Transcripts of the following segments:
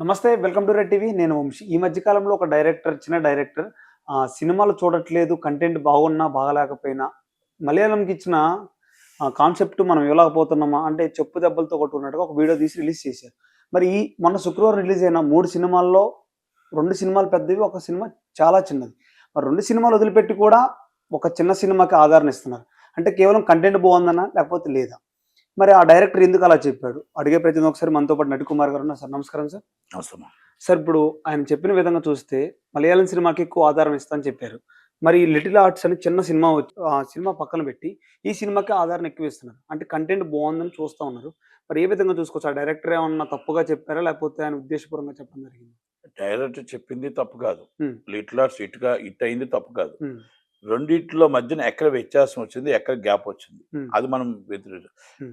నమస్తే welcome to red TV. నేను వంశీ. ఈ మధ్యకాలంలో ఒక డైరెక్టర్ చిన్న డైరెక్టర్ ఆ, సినిమాలు చూడట్లేదు కంటెంట్ బాగున్నా బాగలేకపోయినా మలయాళంకి ఇచ్చిన కాన్సెప్ట్ మనం ఇవ్వలేకపోతున్నామా అంటే చెప్పు దెబ్బలతో కొట్టుకున్నట్టుగా ఒక వీడియో తీసి రిలీజ్ చేశారు. మరి ఈ మొన్న శుక్రవారం రిలీజ్ అయిన మూడు సినిమాల్లో రెండు సినిమాలు పెద్దవి ఒక సినిమా చాలా చిన్నది. మరి రెండు సినిమాలు వదిలిపెట్టి కూడా ఒక చిన్న సినిమాకి ఆదరణ ఇస్తున్నారు. అంటే కేవలం కంటెంట్ బాగుందనా లేకపోతే లేదా? మరి ఆ డైరెక్టర్ ఎందుకు అలా చెప్పాడు? అడిగే ప్రతి ఒకసారి మనతో పాటు నటికుమార్ గారు ఉన్నారు సార్. నమస్కారం సార్. అవసరమా సార్ ఇప్పుడు ఆయన చెప్పిన విధంగా చూస్తే మలయాళం సినిమాకి ఎక్కువ ఆధారం ఇస్తా అని చెప్పారు. మరి లిటిల్ ఆర్ట్స్ అని చిన్న సినిమా ఆ సినిమా పక్కన పెట్టి ఈ సినిమాకి ఆధారం ఎక్కువ ఇస్తున్నారు. అంటే కంటెంట్ బాగుందని చూస్తూ ఉన్నారు. మరి ఏ విధంగా చూసుకోవచ్చు? ఆ డైరెక్టర్ ఏమన్నా తప్పుగా చెప్పారా? లేకపోతే ఆయన ఉద్దేశపూర్వకంగా చెప్పడం జరిగింది? డైరెక్టర్ చెప్పింది తప్పు కాదు. లిటిల్ ఇటుగా ఇట్ అయింది తప్పు కాదు. రెండిట్లో మధ్యన ఎక్కడ వ్యత్యాసం వచ్చింది ఎక్కడ గ్యాప్ వచ్చింది. అది మనం.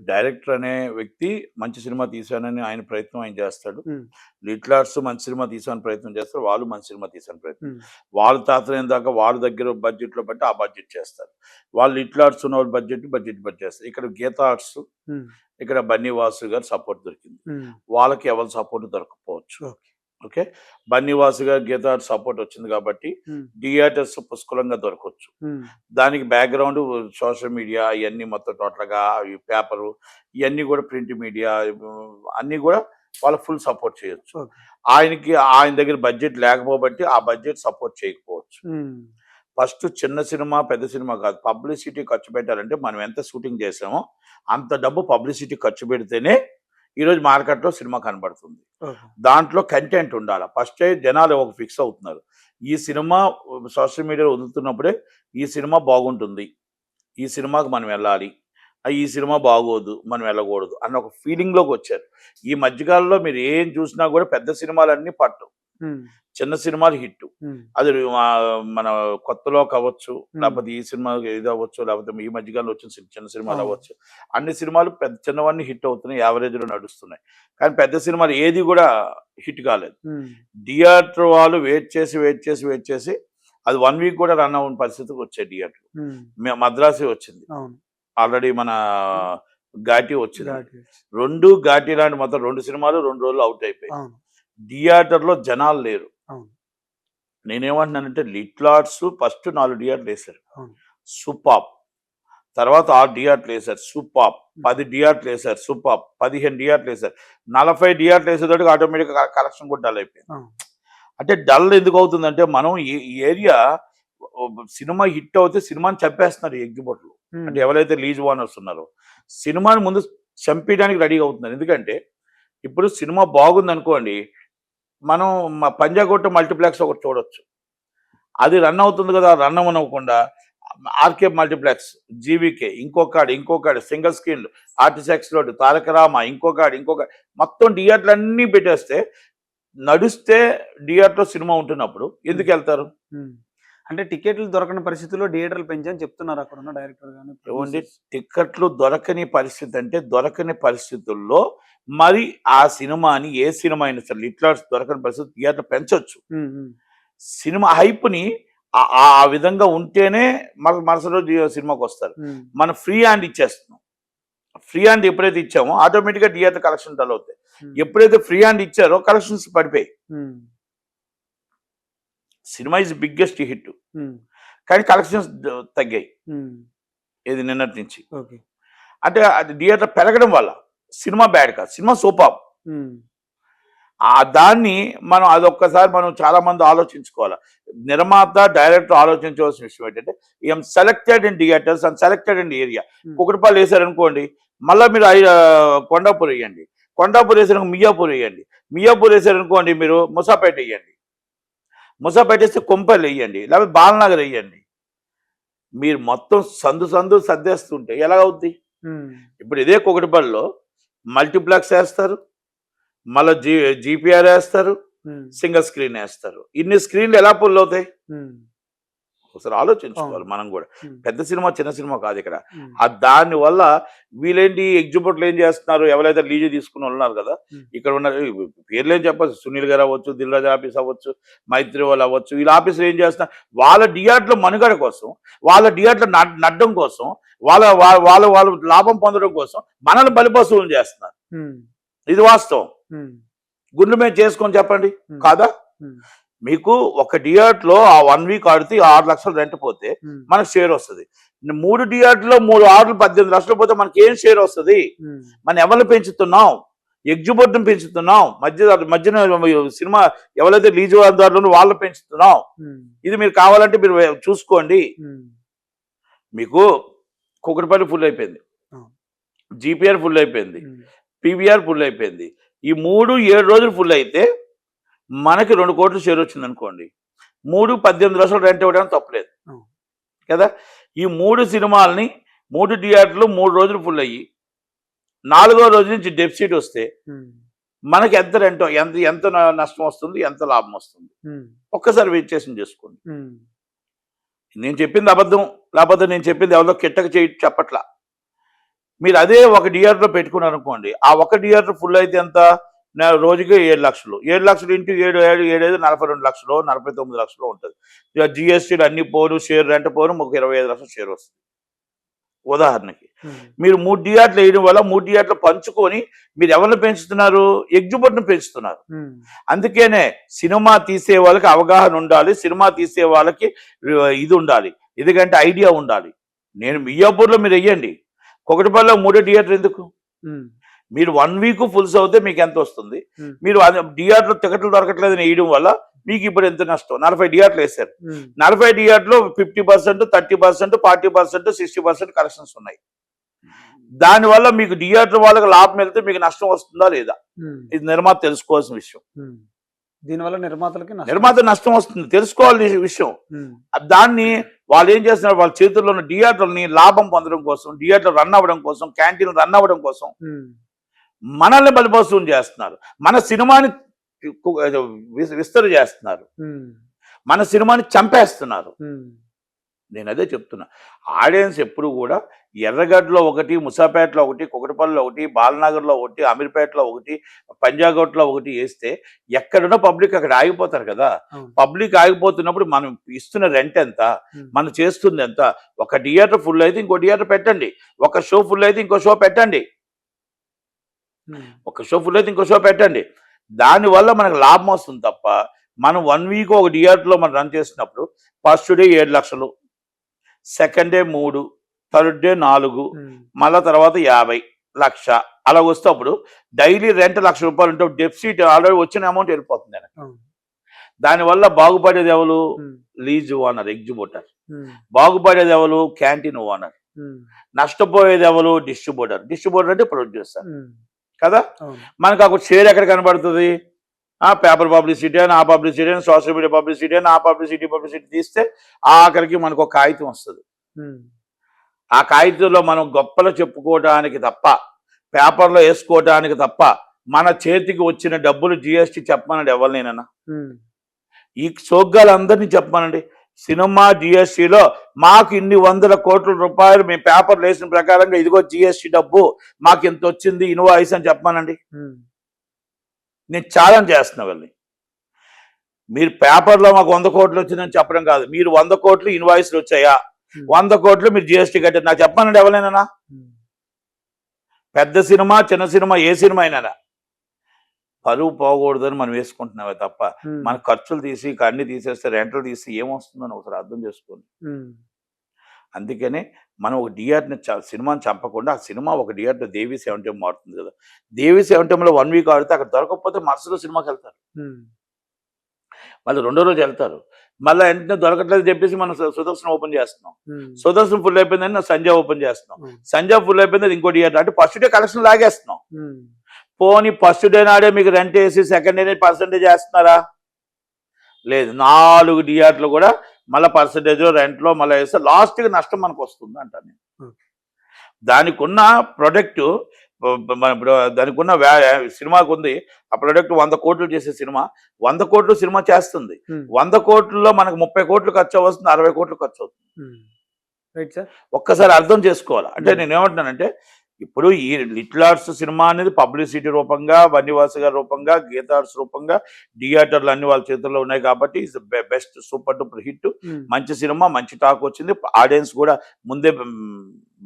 డైరెక్టర్ అనే వ్యక్తి మంచి సినిమా తీశానని ఆయన ప్రయత్నం ఆయన చేస్తాడు. ఉమ్, లిటిల్ ఆర్ట్స్ మంచి సినిమా తీసాని ప్రయత్నం చేస్తారు వాళ్ళు మంచి సినిమా తీసాని ప్రయత్నం వాళ్ళ తాతలైన దాకా వాళ్ళ దగ్గర బడ్జెట్లో బట్టి ఆ బడ్జెట్ చేస్తారు. వాళ్ళు లిటిల్ ఆర్ట్స్ ఉన్న వాళ్ళు బడ్జెట్ బడ్జెట్ బడ్జెట్ చేస్తారు. ఇక్కడ గీత ఆర్ట్స్ ఇక్కడ బన్నీ వాసు గారు సపోర్ట్ దొరికింది. వాళ్ళకి ఎవరి support దొరకపోవచ్చు. Okay. Okay Bunny Vasu garu Geetha support వచ్చింది కాబట్టి థియేటర్స్ పుష్కలంగా దొరకవచ్చు దానికి బ్యాక్గ్రౌండ్ సోషల్ మీడియా ఇవన్నీ మొత్తం టోటల్గా పేపరు ఇవన్నీ కూడా ప్రింట్ మీడియా అన్నీ కూడా వాళ్ళ ఫుల్ సపోర్ట్ చేయొచ్చు. ఆయనకి ఆయన దగ్గర బడ్జెట్ లేకపోబట్టి ఆ బడ్జెట్ సపోర్ట్ చేయకపోవచ్చు. ఫస్ట్ చిన్న సినిమా పెద్ద సినిమా కాదు. పబ్లిసిటీ ఖర్చు పెట్టాలంటే మనం ఎంత షూటింగ్ చేసామో అంత డబ్బు పబ్లిసిటీ ఖర్చు పెడితేనే ఈరోజు మార్కెట్లో సినిమా కనబడుతుంది. దాంట్లో కంటెంట్ ఉండాలి. ఫస్ట్ జనాలు ఒక ఫిక్స్ అవుతున్నారు. ఈ సినిమా సోషల్ మీడియాలో వదులుతున్నప్పుడే ఈ సినిమా బాగుంటుంది. ఈ సినిమాకి మనం వెళ్ళాలి. ఈ సినిమా బాగోదు మనం వెళ్ళకూడదు అన్న ఒక ఫీలింగ్లోకి వచ్చారు. ఈ మధ్యకాలంలో మీరు ఏం చూసినా కూడా పెద్ద సినిమాలన్నీ పట్టు చిన్న సినిమాలు హిట్ అది మన కొత్తలో కావచ్చు లేకపోతే ఈ సినిమా ఇది అవ్వచ్చు లేకపోతే ఈ మధ్యకాలంలో వచ్చిన చిన్న సినిమాలు. అవ్వచ్చు. అన్ని సినిమాలు పెద్ద చిన్నవన్నీ హిట్ అవుతున్నాయి యావరేజ్లో నడుస్తున్నాయి. కానీ పెద్ద సినిమాలు ఏది కూడా హిట్ కాలేదు. థియేటర్ వాళ్ళు వెయిట్ చేసి వెయిట్ చేసి వెయిట్ చేసి అది వన్ వీక్ కూడా రన్ అవ్వని పరిస్థితికి వచ్చాయి థియేటర్ మద్రాసి వచ్చింది. ఆల్రెడీ మన ఘాటి వచ్చింది. రెండు ఘాటి లాంటి మొత్తం రెండు సినిమాలు రెండు రోజులు అవుట్ అయిపోయాయి. థియేటర్లో జనాలు లేరు. నేనేమంటున్నానంటే లిట్లాట్స్ ఫస్ట్ నాలుగు థియేటర్లు వేశారు. సూపాప్ తర్వాత ఆరు థియేటర్లు వేశారు. సూపాప్ పది థియేటర్లు వేశారు. సూపాప్ పదిహేను థియేటర్లు వేశారు. నలభై థియేటర్లు వేసేటోడికి ఆటోమేటిక్గా కలెక్షన్ కూడా డల్ అయిపోయింది. అంటే డల్ ఎందుకు అవుతుందంటే మనం ఈ ఏరియా సినిమా హిట్ అవుతే సినిమాని చంపేస్తున్నారు ఎగ్జిబిట్లు ఉమ్, అంటే ఎవరైతే లీజ్ ఓనర్స్ ఉన్నారో. సినిమాని ముందు చంపేయడానికి రెడీగా అవుతున్నారు. ఎందుకంటే ఇప్పుడు సినిమా బాగుంది అనుకోండి మనం పంజాగుట్ట మల్టీప్లెక్స్ ఒకటి చూడొచ్చు. అది రన్ అవుతుంది కదా రన్ అవ్వకుండా ఆర్కే మల్టీప్లెక్స్ జీవీకే ఇంకొకటి ఇంకొకటి single screen RTC X road Taraka Rama ఇంకొకటి ఇంకొక మొత్తం థియేటర్లు అన్నీ పెట్టేస్తే నడిస్తే థియేటర్లో సినిమా ఉంటున్నప్పుడు ఎందుకు వెళ్తారు. అంటే టికెట్లు దొరకని పరిస్థితుల్లో థియేటర్లు పెంచని చెప్తున్నారు అక్కడ ఉన్న డైరెక్టర్ కానీ ఏమండి? టిక్కెట్లు దొరకని పరిస్థితి అంటే దొరకని పరిస్థితుల్లో మరి ఆ సినిమాని ఏ సినిమా అయినా సరే లిట్లాట్స్ దొరకని పరిస్థితి థియేటర్ ఉమ్, సినిమా హైప్ని ఆ- ఆ విధంగా ఉంటేనే మన మరుసటి రోజు సినిమాకి వస్తారు. మనం ఫ్రీ హ్యాండ్ ఇచ్చేస్తున్నాం. ఫ్రీ హ్యాండ్ ఎప్పుడైతే ఇచ్చామో ఆటోమేటిక్గా థియేటర్ కలెక్షన్ డల్ అవుతాయి. ఎప్పుడైతే ఫ్రీ హ్యాండ్ ఇచ్చారో కలెక్షన్స్ పడిపోయాయి. Um, cinema is biggest hit కానీ కలెక్షన్స్ తగ్గాయి. ఇది నిన్నటి నుంచి. ఓకే. అంటే అది థియేటర్ పెరగడం వల్ల సినిమా బ్యాడ్ కాదు సినిమా సూపర్. ఆ దాన్ని మనం అదొక్కసారి మనం చాలా మంది ఆలోచించుకోవాలి. నిర్మాత డైరెక్టర్ ఆలోచించవలసిన విషయం ఏంటంటే I'm selected in theatres and selected in area. కుకటిపాలు వేసారనుకోండి మళ్ళీ మీరు కొండాపూర్ వేయండి. కొండాపూర్ వేసారనుకో మియాపూర్ వేయండి. మియాపూర్ వేసారనుకోండి మీరు ముసాపేట వేయండి. ముసాపేట వేస్తే కొంపల్లి వేయండి లేకపోతే బాలనగర్ వేయండి. మీరు మొత్తం సందు సందు సర్దేస్తుంటే ఎలా అవుద్ది ఉమ్, ఇప్పుడు ఇదే కుకటిపల్లిలో మల్టీప్లెక్స్ వేస్తారు మళ్ళీ జీ జీపీఆర్ వేస్తారు సింగిల్ స్క్రీన్ వేస్తారు. ఇన్ని స్క్రీన్లు ఎలా పుల్ అవుతాయి? ఒకసారి ఆలోచించుకోవాలి. మనం కూడా. పెద్ద సినిమా చిన్న సినిమా కాదు ఇక్కడ. ఆ దాని వల్ల వీళ్ళేంటి ఎగ్జిబిట్లు ఏం చేస్తున్నారు? ఎవరైతే లీజు తీసుకుని ఉన్నారు కదా. ఇక్కడ ఉన్న పేర్లు ఏం చెప్పచ్చు? సునీల్ గారు అవ్వచ్చు దిల్రాజ్ ఆఫీస్ అవ్వచ్చు మైత్రి వాళ్ళు అవ్వచ్చు వీళ్ళ ఆఫీసులు ఏం చేస్తున్నారు? వాళ్ళ డియాట్లో మనుగడ కోసం వాళ్ళ డియాట్లో నడ్డం కోసం వాళ్ళ వాళ్ళ వాళ్ళ లాభం పొందడం కోసం మనల్ని బలిపశువులు చేస్తున్నారు. ఇది వాస్తవం. గుండు మీద చేసుకొని చెప్పండి. కాదా? మీకు ఒక డియాట్లో ఆ వన్ వీక్ ఆడితే ఆరు లక్షలు రెంట్ పోతే మనకు షేర్ వస్తుంది. మూడు డియాట్లో మూడు ఆర్డర్లు పద్దెనిమిది లక్షలు పోతే మనకి ఏం షేర్ వస్తుంది? మనం ఎవరిని పెంచుతున్నాం? ఎగ్జిబిట్ని పెంచుతున్నాం. మధ్య మధ్యన సినిమా ఎవరైతే లీజు దారులను వాళ్ళు పెంచుతున్నాం? ఇది మీరు కావాలంటే మీరు చూసుకోండి. మీకు కుకటిపల్లి ఫుల్ అయిపోయింది. జీపీఆర్ ఫుల్ అయిపోయింది. పీవీఆర్ ఫుల్ అయిపోయింది. ఈ మూడు ఏడు రోజులు ఫుల్ అయితే మనకి రెండు కోట్ల షేర్ వచ్చింది అనుకోండి మూడు పద్దెనిమిది లక్షలు రెంట్ ఇవ్వడానికి తప్పలేదు. కదా? ఈ మూడు సినిమాలని మూడు థియేటర్లు మూడు రోజులు ఫుల్ అయ్యి నాలుగో రోజు నుంచి డెఫిసిట్ వస్తే మనకి ఎంత రెంట్ ఎంత ఎంత నష్టం వస్తుంది ఎంత లాభం వస్తుంది? ఒక్కసారి వెయిట్ చేసుకోండి. నేను చెప్పింది అబద్ధం లేకపోతే నేను చెప్పింది ఎవరో కిట్టక చేయి చెప్పట్లా. మీరు అదే ఒక థియేటర్ పెట్టుకున్నారు అనుకోండి ఆ ఒక థియేటర్ ఫుల్ అయితే ఎంత? రోజుకి ఏడు లక్షలు. ఏడు లక్షలు ఇంటూ ఏడు ఏడు ఏడు ఐదు నలభై రెండు లక్షలు నలభై తొమ్మిది లక్షలు ఉంటుంది. ఇక జిఎస్టీలు అన్ని పోను షేర్ రెంట్ పోను ఒక ఇరవై ఐదు లక్షలు షేర్ వస్తుంది. ఉదాహరణకి. మీరు మూడు థియేటర్లు వేయడం వల్ల మూడు థియేటర్లు పంచుకొని మీరు ఎవరిని పెంచుతున్నారు? ఎగ్జిబిట్ను పెంచుతున్నారు. అందుకేనే సినిమా తీసే వాళ్ళకి అవగాహన ఉండాలి సినిమా తీసే వాళ్ళకి ఇది ఉండాలి ఎందుకంటే ఐడియా ఉండాలి. నేను మియాపూర్లో మీరు వెయ్యండి. కొకటిపల్లిలో మూడో థియేటర్ ఎందుకు? మీరు వన్ వీక్ ఫుల్స్ అవుతే మీకు ఎంత వస్తుంది? Hmm. మీరు థియేటర్ టికెట్లు దొరకట్లేదని వేయడం వల్ల మీకు ఇప్పుడు ఎంత నష్టం? నలభై థియేటర్లు వేశారు. ఉమ్, నలభై థియేటర్లు fifty percent thirty percent forty percent sixty percent collections ఉన్నాయి. దానివల్ల మీకు థియేటర్ వాళ్ళకి లాభం వెళ్తే మీకు నష్టం వస్తుందా లేదా? ఉమ్, ఇది నిర్మాత తెలుసుకోవాల్సిన విషయం. దీనివల్ల నిర్మాతలకి. నిర్మాత నష్టం వస్తుంది. తెలుసుకోవాలి విషయం. దాన్ని వాళ్ళు ఏం చేస్తున్నారు? వాళ్ళ చేతుల్లో ఉన్న థియేటర్ని లాభం పొందడం కోసం థియేటర్ రన్ అవ్వడం కోసం క్యాంటీన్ రన్ అవ్వడం కోసం మనల్ని బలిపోసం చేస్తున్నారు. మన సినిమాని విస్తరి చేస్తున్నారు. మన సినిమాని చంపేస్తున్నారు. నేను అదే చెప్తున్నా. ఆడియన్స్ ఎప్పుడు కూడా ఎర్రగడ్డలో ఒకటి ముసాపేటలో ఒకటి కుకటపల్లిలో ఒకటి బాలనగర్లో ఒకటి అమీర్పేటలో ఒకటి పంజాగోట్లో ఒకటి వేస్తే ఎక్కడున్నా పబ్లిక్ అక్కడ ఆగిపోతారు కదా. పబ్లిక్ ఆగిపోతున్నప్పుడు మనం ఇస్తున్న రెంట్ ఎంత? మనం చేస్తుంది ఎంత? ఒక థియేటర్ ఫుల్ అయితే ఇంకో థియేటర్ పెట్టండి. ఒక షో ఫుల్ అయితే ఇంకో షో పెట్టండి. ఒక షో ఫుల్ అయితే ఇంకో షో పెట్టండి. దానివల్ల మనకు లాభం వస్తుంది తప్ప మనం వన్ వీక్ ఒక థియేటర్లో మనం రన్ చేసినప్పుడు ఫస్ట్ డే ఏడు లక్షలు సెకండ్ డే మూడు థర్డ్ డే నాలుగు మళ్ళా తర్వాత యాభై లక్ష. అలా వస్తే అప్పుడు డైలీ రెంట్ లక్ష రూపాయలు ఉంటే డెఫిసిట్ ఆల్రెడీ వచ్చిన అమౌంట్ వెళ్ళిపోతుంది. అవును. దానివల్ల బాగుపడేది ఎవరు? లీజ్ ఓనర్ ఎగ్జిబిటర్ ఉమ్, బాగుపడేది ఎవరు? క్యాంటీన్ ఓనర్ నష్టపోయేది ఎవరు? డిస్ట్రిబ్యూటర్ డిస్ట్రిబ్యూటర్ అంటే ప్రొడ్యూసర్ కదా. మనకు అక్కడ షేర్ ఎక్కడ కనబడుతుంది? ఆ పేపర్ పబ్లిసిటీ అని ఆ పబ్లిసిటీ అని సోషల్ మీడియా పబ్లిసిటీ అని ఆ పబ్లిసిటీ పబ్లిసిటీ తీస్తే ఆఖరికి మనకు ఒక కాగితం వస్తుంది. ఆ కాగితంలో మనం గొప్పలు చెప్పుకోవడానికి తప్ప పేపర్లో వేసుకోవడానికి తప్ప మన చేతికి వచ్చిన డబ్బులు జిఎస్టీ చెప్పమనండి ఎవరినైనా. ఉమ్, ఈ సోగ్గాలందరినీ చెప్పమనండి. సినిమా జిఎస్టీలో మాకు ఇన్ని వందల కోట్ల రూపాయలు మేము పేపర్లు వేసిన ప్రకారంగా ఇదిగో జిఎస్టీ డబ్బు మాకు ఇంత వచ్చింది ఇన్వాయిస్ అని చెప్పమనండి. నేను ఛాలెంజ్ చేస్తున్నా వెళ్ళి మీరు పేపర్లో మాకు వంద కోట్లు వచ్చిందని చెప్పడం కాదు మీరు వంద కోట్లు ఇన్వాయిస్లు వచ్చాయా? వంద కోట్లు మీరు జిఎస్టీ కట్టారు నాకు చెప్పానండి ఎవరైనా పెద్ద సినిమా చిన్న సినిమా ఏ సినిమా అయినా. పరువు పోకూడదని మనం వేసుకుంటున్నామే తప్ప మన ఖర్చులు తీసి అన్ని తీసేస్తే రెంటలు తీసి ఏమొస్తుందని ఒకసారి అర్థం చేసుకోండి అందుకనే మనం ఒక చ- సినిమాని చంపకుండా ఆ సినిమా ఒక థియేటర్ దేవి సెవెంటీఎం మారుతుంది కదా. దేవి సెవెంటీఎంలో వన్ వీక్ ఆడితే అక్కడ దొరకకపోతే మరుసటి సినిమాకి వెళ్తారు. మళ్ళీ రెండో రోజు వెళ్తారు. మళ్ళీ వెంటనే దొరకట్లేదు చెప్పేసి మనం సుదర్శన్ ఓపెన్ చేస్తున్నాం. సుదర్శన్ ఫుల్ అయిపోయిందని సంజయ్ ఓపెన్ చేస్తున్నాం. సంజయ్ ఫుల్ అయిపోయింది ఇంకో థియేటర్ అంటే ఫస్ట్ డే కలెక్షన్ లాగేస్తున్నాం. పోనీ ఫస్ట్ డే నాడే మీకు రెంట్ వేసి సెకండ్ డే పర్సంటేజ్ వేస్తున్నారా? లేదు నాలుగు థియేటర్లు కూడా మళ్ళీ పర్సంటేజ్ రెంట్లో మళ్ళీ వేస్తే లాస్ట్కి నష్టం మనకు వస్తుంది అంటాను నేను. Hmm. దానికి ఉన్న ప్రొడక్ట్ మన ఇప్పుడు దానికి ఉన్న సినిమాకు ఉంది. ఆ ప్రొడక్ట్ వంద కోట్లు చేసే సినిమా. వంద కోట్లు సినిమా చేస్తుంది. ఉమ్, వంద కోట్లలో మనకు ముప్పై కోట్లు ఖర్చు వస్తుంది అరవై కోట్లు ఖర్చు అవుతుంది. సార్ ఒక్కసారి అర్థం చేసుకోవాలి? అంటే Hmm. నేను ఏమంటున్నానంటే ఇప్పుడు ఈ లిటిల్ ఆర్ట్స్ సినిమా అనేది పబ్లిసిటీ రూపంగా వన్నివాస గారి రూపంగా గీత ఆర్ట్స్ రూపంగా థియేటర్లు అన్ని వాళ్ళ చేతుల్లో ఉన్నాయి కాబట్టి is best super duper hit. మంచి సినిమా మంచి టాక్ వచ్చింది. ఆడియన్స్ కూడా ముందే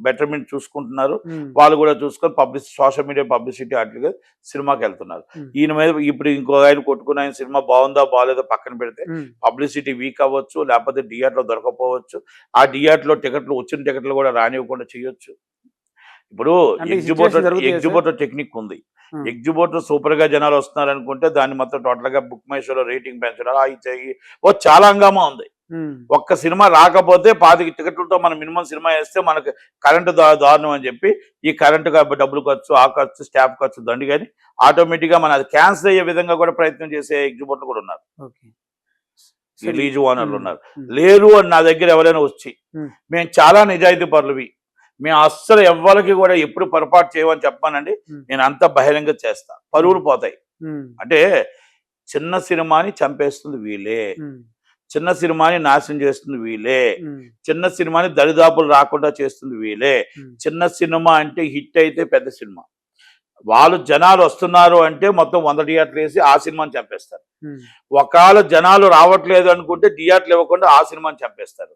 బెటర్మెంట్ చూసుకుంటున్నారు. వాళ్ళు కూడా చూసుకొని పబ్లిసిటీ సోషల్ మీడియా పబ్లిసిటీ అట్లుగా సినిమాకి వెళ్తున్నారు. ఈయన మీద ఇప్పుడు ఇంకో ఆయన కొట్టుకున్న ఆయన సినిమా బాగుందా బాగాలేదో పక్కన పెడితే పబ్లిసిటీ వీక్ అవ్వచ్చు లేకపోతే థియేటర్లో దొరకపోవచ్చు. ఆ థియేటర్లో టికెట్లు వచ్చిన టికెట్లు కూడా రానివ్వకుండా చేయొచ్చు. ఇప్పుడు ఎగ్జిబిటర్? ఎగ్జిబిటర్ టెక్నిక్ ఉంది. ఎగ్జిబిటర్ సూపర్గా జనాలు వస్తున్నారు అనుకుంటే దాన్ని మొత్తం టోటల్గా బుక్ మై షోలో రేటింగ్ పెంచడం. ఓ చాలా హంగామా ఉంది ఒక్క సినిమా రాకపోతే పాతిక టికెట్లతో మనం మినిమం సినిమా వేస్తే మనకు కరెంటు దారుణం అని చెప్పి ఈ కరెంటు డబ్బులు ఖర్చు ఆ ఖర్చు స్టాఫ్ ఖర్చు దండి కానీ ఆటోమేటిక్గా మన అది క్యాన్సిల్ అయ్యే విధంగా కూడా ప్రయత్నం చేసే ఎగ్జిబిటర్లు కూడా ఉన్నారు. రిలీజ్ ఓనర్లు ఉన్నారు లేరు అని నా దగ్గర ఎవరైనా వచ్చి. మేము చాలా నిజాయితీ పరులవి మేము అస్సలు ఎవ్వరికి కూడా ఎప్పుడు పొరపాటు చేయమని చెప్పానండి. నేను అంత బహిరంగ చేస్తా. పరువులు పోతాయి. అంటే చిన్న సినిమాని చంపేస్తుంది ఉమ్, చిన్న సినిమాని నాశనం చేస్తుంది ఉమ్, చిన్న సినిమాని దరిదాపులు రాకుండా చేస్తుంది ఉమ్, చిన్న సినిమా అంటే హిట్ అయితే పెద్ద సినిమా. వాళ్ళు జనాలు వస్తున్నారు అంటే మొత్తం వంద థియేటర్లు వేసి ఆ సినిమాని చంపేస్తారు. ఒకవేళ జనాలు రావట్లేదు అనుకుంటే థియేటర్లు ఇవ్వకుండా ఆ సినిమాని చంపేస్తారు.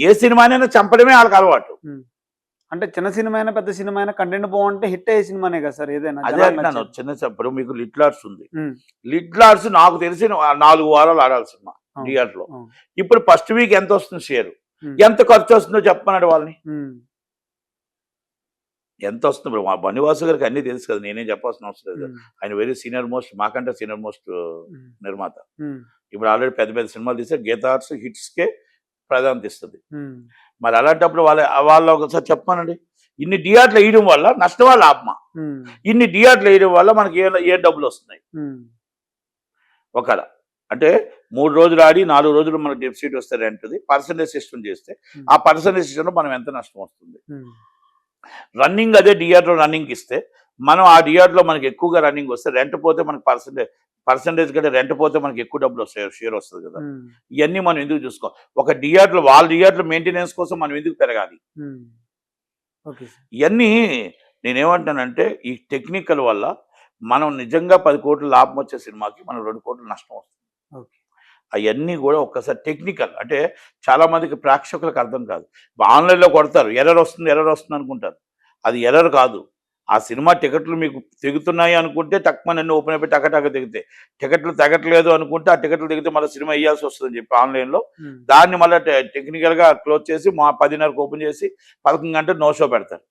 ఏ సినిమానైనా చంపడమే వాళ్ళకి అలవాటు. అంటే చిన్న సినిమా అయినా పెద్ద సినిమా అయినా కంటెంట్ బాగుంటే హిట్ అయ్యే సినిమానే కదా సార్ ఏదైనా అదే అంటున్నాను. చిన్న ఇప్పుడు మీకు లిట్లార్స్ ఉంది. లిట్లార్స్ నాకు తెలిసి నాలుగు వారాలు ఆడాలి సినిమా థియేటర్లో. ఇప్పుడు ఫస్ట్ వీక్ ఎంత వస్తుంది షేర్? ఎంత ఖర్చు వస్తుందో చెప్పమన్నాడు వాళ్ళని? ఎంత వస్తుంది ఇప్పుడు మా బనివాసు గారికి అన్ని తెలుసు కదా నేనేం చెప్పాల్సిన అవసరం లేదు. ఆయన వెరీ సీనియర్ మోస్ట్ మాకంటే సీనియర్ మోస్ట్ నిర్మాత. ఇప్పుడు ఆల్రెడీ పెద్ద పెద్ద సినిమాలు తీస్తే గీతార్ట్స్ హిట్స్ కే ప్రాధాన్యత ఇస్తుంది మరి అలాంటప్పుడు వాళ్ళ వాళ్ళ ఒకసారి చెప్పానండి ఇన్ని థియేటర్లు వేయడం వల్ల నష్టమా లాభమా? ఇన్ని థియేటర్లు వేయడం వల్ల మనకి ఏ ఏ డబ్బులు వస్తున్నాయి? ఒకవేళ అంటే మూడు రోజులు ఆడి నాలుగు రోజులు మనకు డెఫిసిట్ వస్తే రెంట్ది పర్సంటేజ్ సిస్టమ్ చేస్తే ఆ పర్సంటేజ్ సిస్టంలో మనం ఎంత నష్టం వస్తుంది? రన్నింగ్ అదే థియేటర్ రన్నింగ్ ఇస్తే మనం ఆ థియేటర్లో మనకి ఎక్కువగా రన్నింగ్ వస్తే రెంట్ పోతే మనకి పర్సంటేజ్ పర్సంటేజ్ కంటే రెంట్ పోతే మనకి ఎక్కువ డబ్బులు వస్తాయి షేర్ వస్తుంది కదా. ఇవన్నీ మనం ఎందుకు చూసుకో? ఒక థియేటర్ వాళ్ళ థియేటర్ మెయింటెనెన్స్ కోసం మనం ఎందుకు పెరగాలి? ఇవన్నీ నేనేమంటానంటే ఈ టెక్నికల్ వల్ల మనం నిజంగా పది కోట్ల లాభం వచ్చే సినిమాకి మనం రెండు కోట్ల నష్టం వస్తుంది. ఓకే. అవన్నీ కూడా ఒక్కసారి టెక్నికల్ అంటే చాలా మందికి ప్రేక్షకులకు అర్థం కాదు. ఆన్లైన్లో కొడతారు ఎర్రర్ వస్తుంది ఎర్రర్ వస్తుంది అనుకుంటారు. అది ఎర్రర్ కాదు. ఆ సినిమా టికెట్లు మీకు తెగుతున్నాయి అనుకుంటే తక్కువ నన్ను ఓపెన్ అయిపోయి టక టక తెగితే టికెట్లు తెగట్లేదు అనుకుంటే ఆ టికెట్లు తెగితే మళ్ళీ సినిమా వేయాల్సి వస్తుందని చెప్పి ఆన్లైన్లో. దాన్ని మళ్ళీ టెక్నికల్గా క్లోజ్ చేసి మా పదిన్నరకు ఓపెన్ చేసి పదకొండు గంటలు నో షో పెడతారు.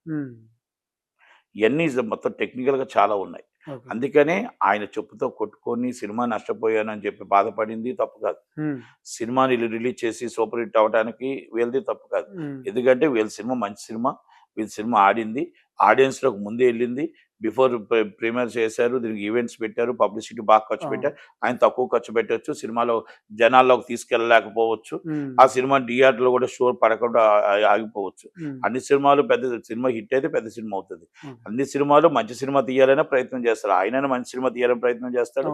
ఇవన్నీ మొత్తం టెక్నికల్గా చాలా ఉన్నాయి. అందుకనే ఆయన చెప్పుతో కొట్టుకొని సినిమా నష్టపోయానని చెప్పి బాధపడింది తప్పు కాదు. సినిమాని రిలీజ్ చేసి సూపర్ హిట్ అవడానికి వీళ్ళది తప్పు కాదు. ఎందుకంటే వీళ్ళ సినిమా మంచి సినిమా. వీళ్ళ సినిమా ఆడింది. ఆడియన్స్లోకి ముందే వెళ్ళింది. బిఫోర్ ప్రీమియర్ చేశారు దీనికి ఈవెంట్స్ పెట్టారు పబ్లిసిటీ బాగా ఖర్చు. పెట్టారు. ఆయన తక్కువ ఖర్చు పెట్టవచ్చు సినిమాలో జనాల్లోకి తీసుకెళ్ళలేకపోవచ్చు. ఆ సినిమా థియేటర్లో కూడా షోర్ పడకుండా ఆగిపోవచ్చు. అన్ని సినిమాలు పెద్ద సినిమా హిట్ అయితే పెద్ద సినిమా అవుతుంది. అన్ని సినిమాలు మంచి సినిమా తీయాలనే ప్రయత్నం చేస్తారు. ఆయన మంచి సినిమా తీయాలని ప్రయత్నం చేస్తాడు.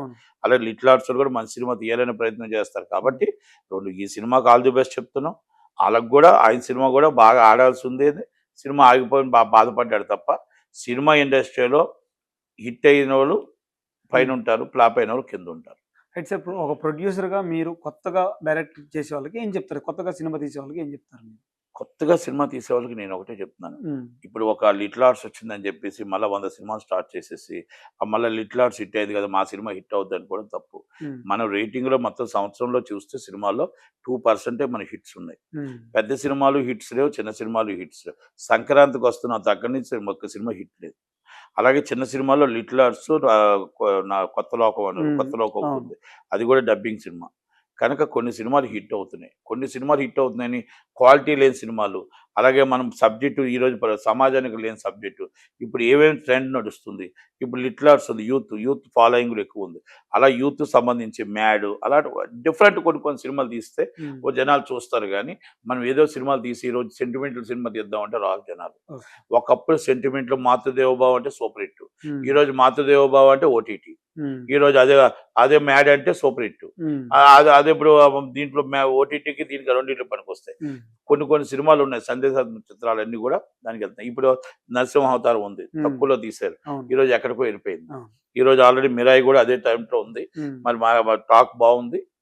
అలాగే లిటిల్ ఆర్ట్స్ కూడా మంచి సినిమా తీయాలనే ప్రయత్నం చేస్తారు. కాబట్టి రెండు ఈ సినిమాకి ఆల్ ది బెస్ట్ చెప్తున్నాం. వాళ్ళకు కూడా ఆయన సినిమా కూడా బాగా ఆడాల్సి ఉంది సినిమా ఆగిపోయి బా బాధపడ్డాడు తప్ప సినిమా ఇండస్ట్రీలో హిట్ అయిన వాళ్ళు పైన ఉంటారు ఫ్లాప్ అయిన వాళ్ళు కింద ఉంటారు రైట్ సార్ ఒక ప్రొడ్యూసర్గా గా మీరు కొత్తగా డైరెక్ట్ చేసే వాళ్ళకి ఏం చెప్తారు? కొత్తగా సినిమా తీసే వాళ్ళకి ఏం చెప్తారు మీరు? కొత్తగా సినిమా తీసే వాళ్ళకి నేను ఒకటే చెప్తున్నాను. ఇప్పుడు ఒక లిటిల్ ఆర్ట్స్ వచ్చిందని చెప్పేసి మళ్ళీ వంద సినిమాలు స్టార్ట్ చేసేసి ఆ మళ్ళీ లిటిల్ ఆర్ట్స్ హిట్ అయ్యేది కదా మా సినిమా హిట్ అవుద్ది అనుకోవడం తప్పు. మనం రేటింగ్లో మొత్తం సంవత్సరంలో చూస్తే సినిమాల్లో టూ పర్సెంటే మన హిట్స్ ఉన్నాయి. పెద్ద సినిమాలు హిట్స్ లేవు చిన్న సినిమాలు హిట్స్ లేవు. సంక్రాంతికి వస్తున్న అక్కడి నుంచి ఒక్క సినిమా హిట్ లేదు. అలాగే చిన్న సినిమాలో లిటిల్ ఆర్ట్స్ నా కొత్త లోకం అని. కొత్త లోకం. ఉంది. అది కూడా డబ్బింగ్ సినిమా. కనుక కొన్ని సినిమాలు హిట్ అవుతున్నాయి. కొన్ని సినిమాలు హిట్ అవుతున్నాయని క్వాలిటీ లేని సినిమాలు అలాగే మనం సబ్జెక్టు ఈరోజు సమాజానికి లేని సబ్జెక్టు. ఇప్పుడు ఏమేమి ట్రెండ్ నడుస్తుంది? ఇప్పుడు లిటిల్ ఆర్ట్స్ ఉంది యూత్ యూత్ ఫాలోయింగ్ ఎక్కువ ఉంది. అలా యూత్ సంబంధించి మ్యాడ్ అలాంటి డిఫరెంట్ కొన్ని కొన్ని సినిమాలు తీస్తే ఓ జనాలు చూస్తారు కానీ మనం ఏదో సినిమాలు తీసి ఈరోజు సెంటిమెంటల్ సినిమా తీద్దామంటే రాదు జనాలు. ఒకప్పుడు సెంటిమెంట్లు మాతృదేవభావం అంటే సూపర్ హిట్ ఉమ్, ఈ రోజు మాతృదేవభావం అంటే ఓటీటీ. ఈ రోజు అదే అదే మ్యాడ్ అంటే సూపర్ హిట్ అదే ఇప్పుడు దీంట్లో ఓటీటీకి దీనికి రెండింటి పనికి వస్తాయి కొన్ని కొన్ని సినిమాలు ఉన్నాయి. సందేశాత్మక చిత్రాలన్నీ కూడా దానికి వెళ్తాయి ఇప్పుడు నరసింహ అవతారం ఉంది. తక్కువలో తీశారు. ఈ రోజు ఎక్కడికో వెళ్ళిపోయింది. ఈ రోజు ఆల్రెడీ మిరాయి కూడా అదే టైంలో ఉంది. మరి మా టాక్ బాగుంది.